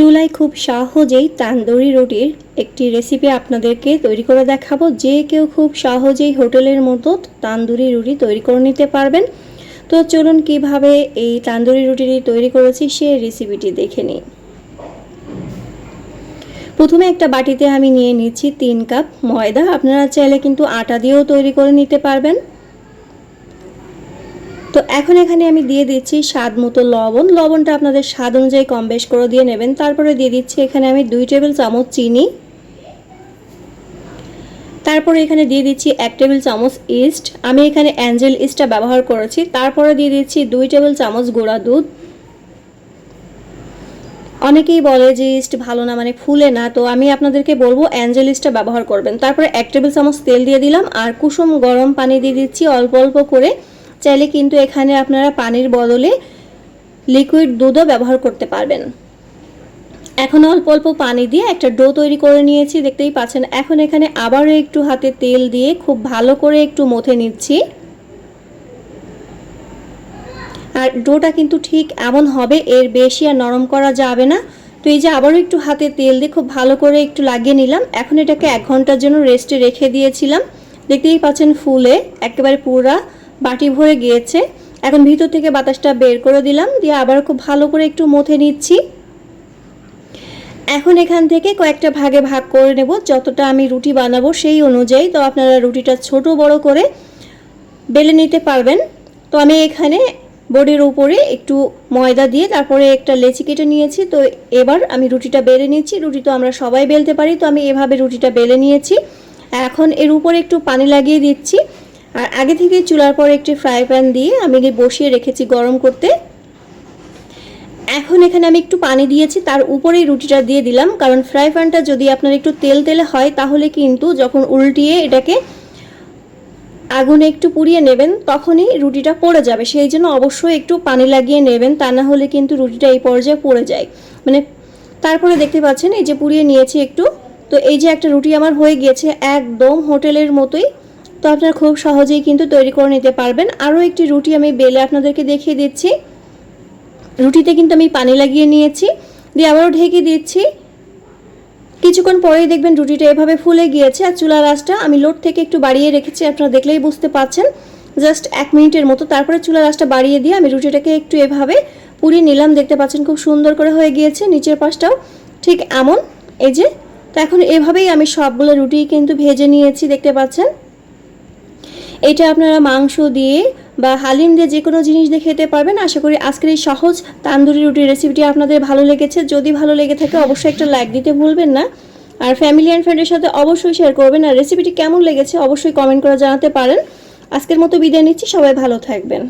চুলায় খুব সহজেই তান্দুরি রুটির একটি রেসিপি আপনাদেরকে তৈরি করে দেখাবো। যে কেউ খুব সহজেই হোটেলের মতো তান্দুরি রুটি তৈরি করে নিতে পারবেন। তো চলুন কীভাবে এই তান্দুরি রুটিটি তৈরি করেছি সেই রেসিপিটি দেখে নিই। প্রথমে একটা বাটিতে আমি নিয়ে নিচ্ছি তিন কাপ ময়দা। আপনারা চাইলে কিন্তু আটা দিয়েও তৈরি করে নিতে পারবেন। তো এখন এখানে আমি দিয়ে দিচ্ছি স্বাদ মতো লবণ। লবণটা আপনাদের স্বাদ অনুযায়ী কম বেশ করে দিয়ে নেবেন। তারপরে দিয়ে দিচ্ছি এখানে আমি দুই টেবিল চামচ চিনি। তারপরে এখানে দিয়ে দিচ্ছি এক টেবিল চামচ ইস্ট। আমি এখানে অ্যাঞ্জেল ইস্টটা ব্যবহার করেছি। তারপরে দিয়ে দিচ্ছি দুই টেবিল চামচ গুঁড়া দুধ। অনেকেই বলে যে ইস্ট ভালো না মানে ফুলে না। তো আমি আপনাদেরকে বলব অ্যাঞ্জেল ইস্টটা ব্যবহার করবেন। তারপরে এক টেবিল চামচ তেল দিয়ে দিলাম। আর কুসুম গরম পানি দিয়ে দিচ্ছি অল্প অল্প করে। চাইলে কিন্তু এখানে আপনারা পানির বদলে লিকুইড দুধও ব্যবহার করতে পারবেন। এখন অল্প অল্প পানি দিয়ে একটা ডো তৈরি করে নিয়েছি, দেখতেই পাচ্ছেন। এখন এখানে আবারও একটু হাতে তেল দিয়ে খুব ভালো করে একটু মথে নিচ্ছি। আর ডোটা কিন্তু ঠিক এমন হবে, এর বেশি আর নরম করা যাবে না। তো এই যে আবারও একটু হাতে তেল দিয়ে খুব ভালো করে একটু লাগিয়ে নিলাম। এখন এটাকে এক ঘণ্টার জন্য রেস্টে রেখে দিয়েছিলাম। দেখতেই পাচ্ছেন ফুলে একেবারে পুরা বাটি ভরে গিয়েছে। এখন ভিতর থেকে বাতাসটা বের করে দিলাম, দিয়ে আবার খুব ভালো করে একটু মথে নিচ্ছি। এখন এখান থেকে কয়েকটা ভাগে ভাগ করে নেব, যতটা আমি রুটি বানাবো সেই অনুযায়ী। তো আপনারা রুটিটা ছোট বড় করে বেলে নিতে পারবেন। তো আমি এখানে বোর্ডের উপরে একটু ময়দা দিয়ে তারপরে একটা লেচি কেটে নিয়েছি। তো এবার আমি রুটিটা বেলে নিচ্ছি। রুটি তো আমরা সবাই বেলতে পারি, তো আমি এভাবে রুটিটা বেলে নিয়েছি। এখন এর উপরে একটু পানি লাগিয়ে দিচ্ছি। আর আগে থেকে চুলার পর একটি ফ্রাই প্যান দিয়ে আমি বসিয়ে রেখেছি গরম করতে। এখন এখানে আমি একটু পানি দিয়েছি, তার উপরেই রুটিটা দিয়ে দিলাম। কারণ ফ্রাই প্যানটা যদি আপনার একটু তেল তেলে হয়, তাহলে কিন্তু যখন উল্টিয়ে এটাকে আগুনে একটু পুড়িয়ে নেবেন, তখনই রুটিটা পড়ে যাবে। সেই জন্য অবশ্যই একটু পানি লাগিয়ে নেবেন, তা না হলে কিন্তু রুটিটা এই পর্যায়ে পড়ে যায়। মানে তারপরে দেখতে পাচ্ছেন, এই যে পুড়িয়ে নিয়েছি একটু। তো এই যে একটা রুটি আমার হয়ে গিয়েছে, একদম হোটেলের মতোই। তো আপনারা খুব সহজেই কিন্তু তৈরি করে নিতে পারবেন। আরও একটি রুটি আমি বেলে আপনাদেরকে দেখিয়ে দিচ্ছি। রুটিতে কিন্তু আমি পানি লাগিয়ে নিয়েছি, দিয়ে আবারও ঢেকে দিচ্ছি। কিছুক্ষণ পরেই দেখবেন রুটিটা এভাবে ফুলে গিয়েছে আর চুলার আঁচটা আমি লোড থেকে একটু বাড়িয়ে রেখেছি, আপনারা দেখলেই বুঝতে পাচ্ছেন জাস্ট এক মিনিটের মতো তারপরে চুলার আঁচটা বাড়িয়ে দিয়ে আমি রুটিটাকে একটু এভাবে পুড়িয়ে নিলাম, দেখতে পাচ্ছেন খুব সুন্দর করে হয়ে গিয়েছে নিচের পাশটাও। ঠিক এমন, এই যে, তো এখন এভাবেই আমি সবগুলো রুটি কিন্তু ভেজে নিয়েছি, দেখতে পাচ্ছেন। এটা আপনারা মাংস দিয়ে বা হালিম দিয়ে যে কোনো জিনিস দিয়ে খেতে পারবেন। আশা করি আজকের এই সহজ তান্দুরি রুটির রেসিপিটি আপনাদের ভালো লেগেছে। যদি ভালো লেগে থাকে অবশ্যই একটা লাইক দিতে ভুলবেন না। আর ফ্যামিলি অ্যান্ড ফ্রেন্ডের সাথে অবশ্যই শেয়ার করবেন। আর রেসিপিটি কেমন লেগেছে অবশ্যই কমেন্ট করে জানাতে পারেন। আজকের মতো বিদায় নিচ্ছি। সবাই ভালো থাকবেন।